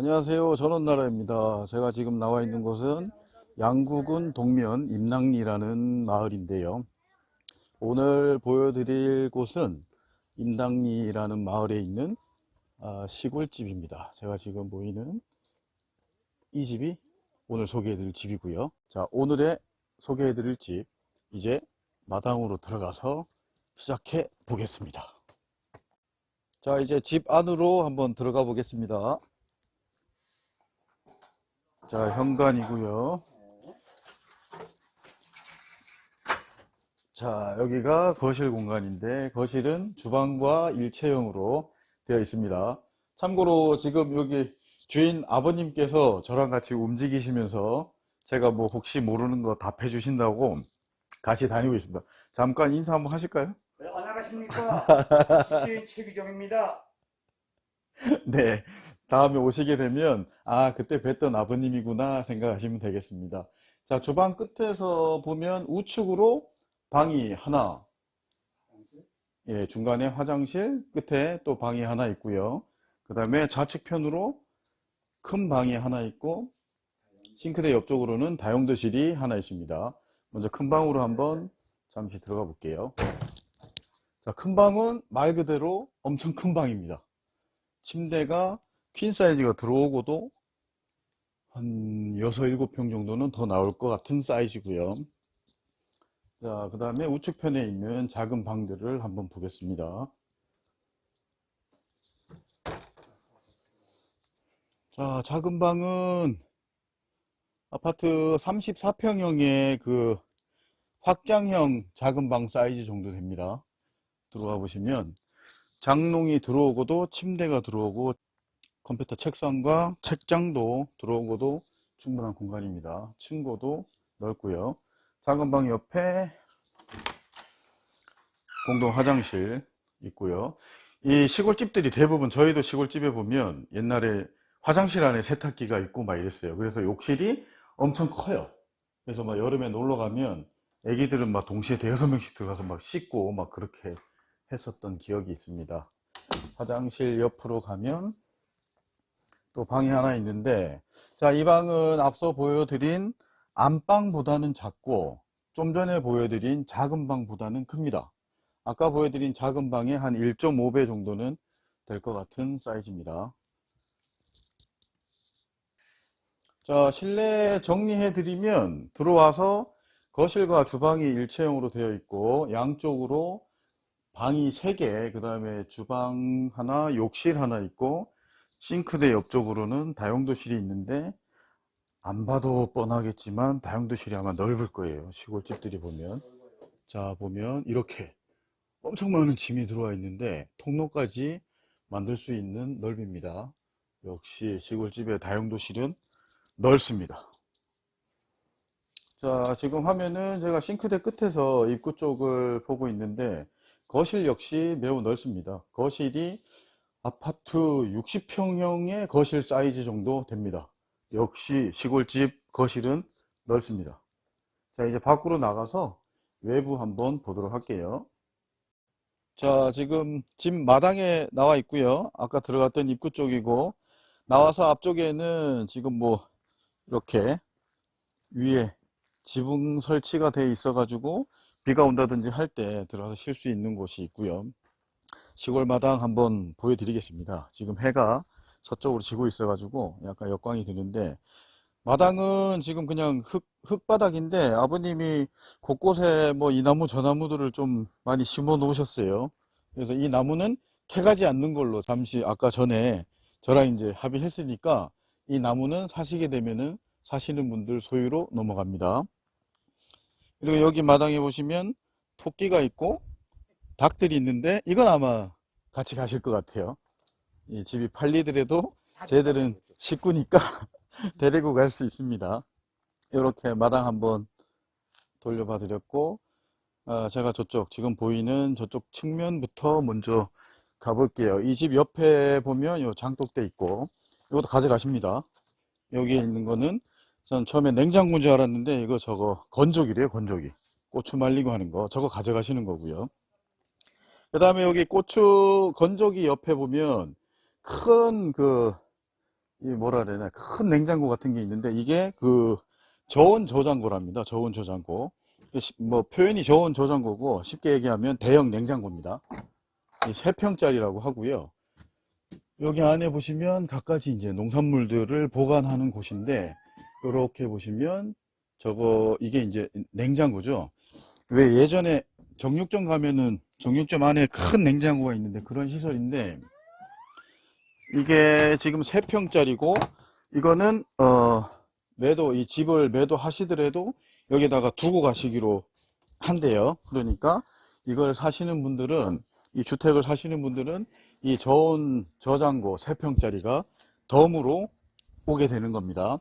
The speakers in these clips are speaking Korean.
안녕하세요. 전원나라입니다. 제가 지금 나와 있는 곳은 양구군 동면 임낭리라는 마을인데요. 오늘 보여드릴 곳은 임낭리라는 마을에 있는 아, 시골집입니다. 제가 지금 보이는 이 집이 오늘 소개해드릴 집이고요. 자, 오늘의 소개해드릴 집 이제 마당으로 들어가서 시작해 보겠습니다. 자, 이제 집 안으로 한번 들어가 보겠습니다. 자, 현관이고요. 자, 여기가 거실 공간인데 거실은 주방과 일체형으로 되어 있습니다. 참고로 지금 여기 주인 아버님께서 저랑 같이 움직이시면서 제가 뭐 혹시 모르는 거 답해 주신다고 같이 다니고 있습니다. 잠깐 인사 한번 하실까요? 네, 안녕하십니까. CJ 최규정입니다. 네. 다음에 오시게 되면, 아, 그때 뵀던 아버님이구나 생각하시면 되겠습니다. 자, 주방 끝에서 보면 우측으로 방이 하나, 예, 중간에 화장실, 끝에 또 방이 하나 있고요. 그 다음에 좌측편으로 큰 방이 하나 있고, 싱크대 옆쪽으로는 다용도실이 하나 있습니다. 먼저 큰 방으로 한번 잠시 들어가 볼게요. 자, 큰 방은 말 그대로 엄청 큰 방입니다. 침대가 퀸 사이즈가 들어오고도 한 6, 7평 정도는 더 나올 것 같은 사이즈고요. 자, 그 다음에 우측편에 있는 작은 방들을 한번 보겠습니다. 자, 작은 방은 아파트 34평형의 그 확장형 작은 방 사이즈 정도 됩니다. 들어가 보시면 장롱이 들어오고도 침대가 들어오고 컴퓨터 책상과 책장도 들어오고도 충분한 공간입니다. 층고도 넓고요. 작은 방 옆에 공동 화장실 있고요. 이 시골집들이 대부분 저희도 시골집에 보면 옛날에 화장실 안에 세탁기가 있고 막 이랬어요. 그래서 욕실이 엄청 커요. 그래서 막 여름에 놀러 가면 애기들은 막 동시에 대여섯 명씩 들어가서 막 씻고 막 그렇게 했었던 기억이 있습니다. 화장실 옆으로 가면 또 방이 하나 있는데, 자, 이 방은 앞서 보여드린 안방보다는 작고, 좀 전에 보여드린 작은 방보다는 큽니다. 아까 보여드린 작은 방의 한 1.5배 정도는 될 것 같은 사이즈입니다. 자, 실내 정리해드리면 들어와서 거실과 주방이 일체형으로 되어 있고, 양쪽으로 방이 3개, 그 다음에 주방 하나, 욕실 하나 있고, 싱크대 옆쪽으로는 다용도실이 있는데, 안 봐도 뻔하겠지만, 다용도실이 아마 넓을 거예요. 시골집들이 보면. 자, 보면, 이렇게 엄청 많은 짐이 들어와 있는데, 통로까지 만들 수 있는 넓입니다. 역시 시골집의 다용도실은 넓습니다. 자, 지금 화면은 제가 싱크대 끝에서 입구 쪽을 보고 있는데, 거실 역시 매우 넓습니다. 거실이 아파트 60평형의 거실 사이즈 정도 됩니다. 역시 시골집 거실은 넓습니다. 자, 이제 밖으로 나가서 외부 한번 보도록 할게요. 자, 지금 집 마당에 나와 있고요. 아까 들어갔던 입구 쪽이고, 나와서 앞쪽에는 지금 뭐, 이렇게 위에 지붕 설치가 돼 있어 가지고, 비가 온다든지 할 때 들어가서 쉴 수 있는 곳이 있고요. 시골 마당 한번 보여드리겠습니다. 지금 해가 서쪽으로 지고 있어가지고 약간 역광이 드는데 마당은 지금 그냥 흙, 흙바닥인데 아버님이 곳곳에 뭐 이 나무 저 나무들을 좀 많이 심어 놓으셨어요. 그래서 이 나무는 캐가지 않는 걸로 잠시 아까 전에 저랑 이제 합의했으니까 이 나무는 사시게 되면은 사시는 분들 소유로 넘어갑니다. 그리고 여기 마당에 보시면 토끼가 있고 닭들이 있는데 이건 아마 같이 가실 것 같아요. 이 집이 팔리더라도 쟤들은 식구니까 데리고 갈 수 있습니다. 이렇게 마당 한번 돌려봐 드렸고 어, 제가 저쪽 지금 보이는 저쪽 측면부터 먼저 가볼게요. 이 집 옆에 보면 요 장독대 있고 이것도 가져가십니다. 여기에 있는 거는 전 처음에 냉장고인 줄 알았는데 이거 저거 건조기래요 건조기 고추 말리고 하는 거 저거 가져가시는 거고요 그 다음에 여기 고추 건조기 옆에 보면 큰그이 뭐라 그래야 되나 큰 냉장고 같은 게 있는데 이게 그 저온 저장고랍니다. 저온 저장고. 시- 뭐 표현이 저온 저장고고 쉽게 얘기하면 대형 냉장고입니다. 이 3평짜리라고 하고요. 여기 안에 보시면 갖가지 이제 농산물들을 보관하는 곳인데 이렇게 보시면 저거 이게 이제 냉장고죠. 왜 예전에 정육점 가면은 정육점 안에 큰 냉장고가 있는데 그런 시설인데 이게 지금 3평짜리고 이거는 어 매도 이 집을 매도하시더라도 여기다가 두고 가시기로 한대요. 그러니까 이걸 사시는 분들은 이 주택을 사시는 분들은 이 저온 저장고 3평짜리가 덤으로 오게 되는 겁니다.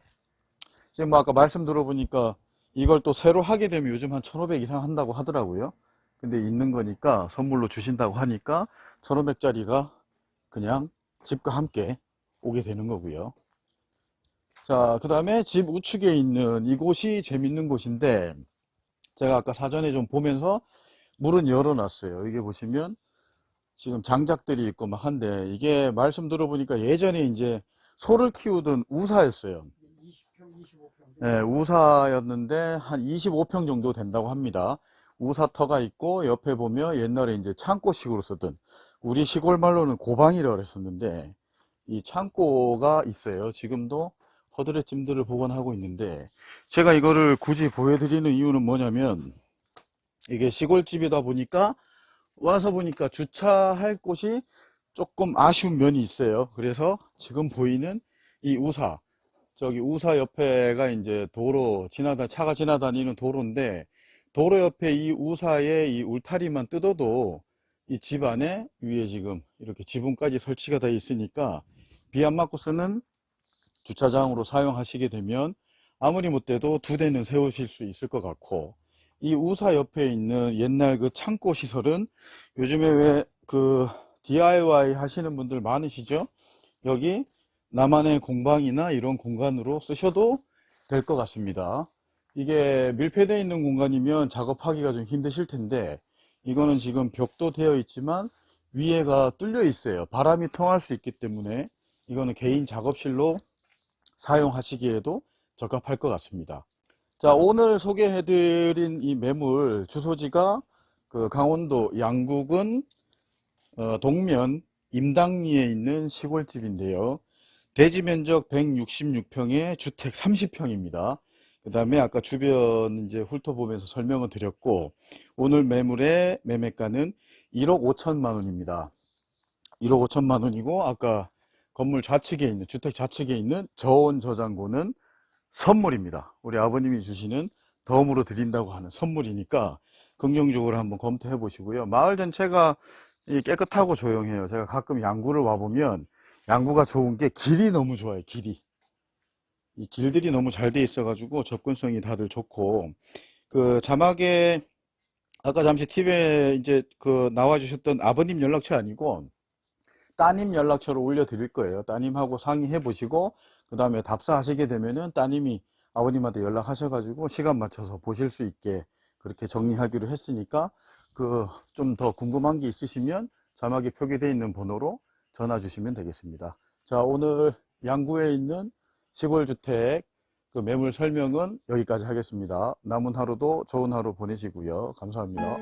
지금 뭐 아까 말씀 들어보니까 이걸 또 새로 하게 되면 요즘 한 1500 이상 한다고 하더라고요. 근데 있는 거니까 선물로 주신다고 하니까 1500짜리가 그냥 집과 함께 오게 되는 거고요. 자, 그 다음에 집 우측에 있는 이곳이 재밌는 곳인데 제가 아까 사전에 좀 보면서 문은 열어놨어요. 이게 보시면 지금 장작들이 있고 막 한데 이게 말씀 들어보니까 예전에 이제 소를 키우던 우사였어요. 20평, 25평. 네, 우사였는데 한 25평 정도 된다고 합니다. 우사터가 있고 옆에 보면 옛날에 이제 창고식으로 쓰던 우리 시골 말로는 고방이라고 그랬었는데 이 창고가 있어요. 지금도 허드렛 짐들을 보관하고 있는데 제가 이거를 굳이 보여드리는 이유는 뭐냐면 이게 시골집이다 보니까 와서 보니까 주차할 곳이 조금 아쉬운 면이 있어요. 그래서 지금 보이는 이 우사 저기 우사 옆에가 이제 도로 지나다 차가 지나다니는 도로인데 도로 옆에 이 우사에 이 울타리만 뜯어도 이 집 안에 위에 지금 이렇게 지붕까지 설치가 되어 있으니까 비 안 맞고 쓰는 주차장으로 사용하시게 되면 아무리 못돼도 두 대는 세우실 수 있을 것 같고 이 우사 옆에 있는 옛날 그 창고 시설은 요즘에 왜 그 DIY 하시는 분들 많으시죠? 여기 나만의 공방이나 이런 공간으로 쓰셔도 될 것 같습니다. 이게 밀폐되어 있는 공간이면 작업하기가 좀 힘드실 텐데 이거는 지금 벽도 되어 있지만 위에가 뚫려 있어요. 바람이 통할 수 있기 때문에 이거는 개인 작업실로 사용하시기에도 적합할 것 같습니다. 자, 오늘 소개해드린 이 매물 주소지가 그 강원도 양구군 어, 동면 임당리에 있는 시골집인데요. 대지 면적 166평에 주택 30평입니다. 그 다음에 아까 주변 이제 훑어보면서 설명을 드렸고, 오늘 매물의 매매가는 1억 5천만 원입니다. 1억 5천만 원이고, 아까 건물 좌측에 있는, 주택 좌측에 있는 저온 저장고는 선물입니다. 우리 아버님이 주시는 덤으로 드린다고 하는 선물이니까 긍정적으로 한번 검토해 보시고요. 마을 전체가 이 깨끗하고 조용해요. 제가 가끔 양구를 와보면 양구가 좋은 게 길이 너무 좋아요. 길이. 이 길들이 너무 잘 돼 있어 가지고 접근성이 다들 좋고 그 자막에 아까 잠시 TV에 이제 그 나와 주셨던 아버님 연락처 아니고 따님 연락처를 올려 드릴 거예요. 따님하고 상의해 보시고 그 다음에 답사하시게 되면은 따님이 아버님한테 연락하셔 가지고 시간 맞춰서 보실 수 있게 그렇게 정리하기로 했으니까 그 좀 더 궁금한 게 있으시면 자막에 표기되어 있는 번호로 전화 주시면 되겠습니다. 자, 오늘 양구에 있는 시골주택 그 매물 설명은 여기까지 하겠습니다. 남은 하루도 좋은 하루 보내시고요. 감사합니다.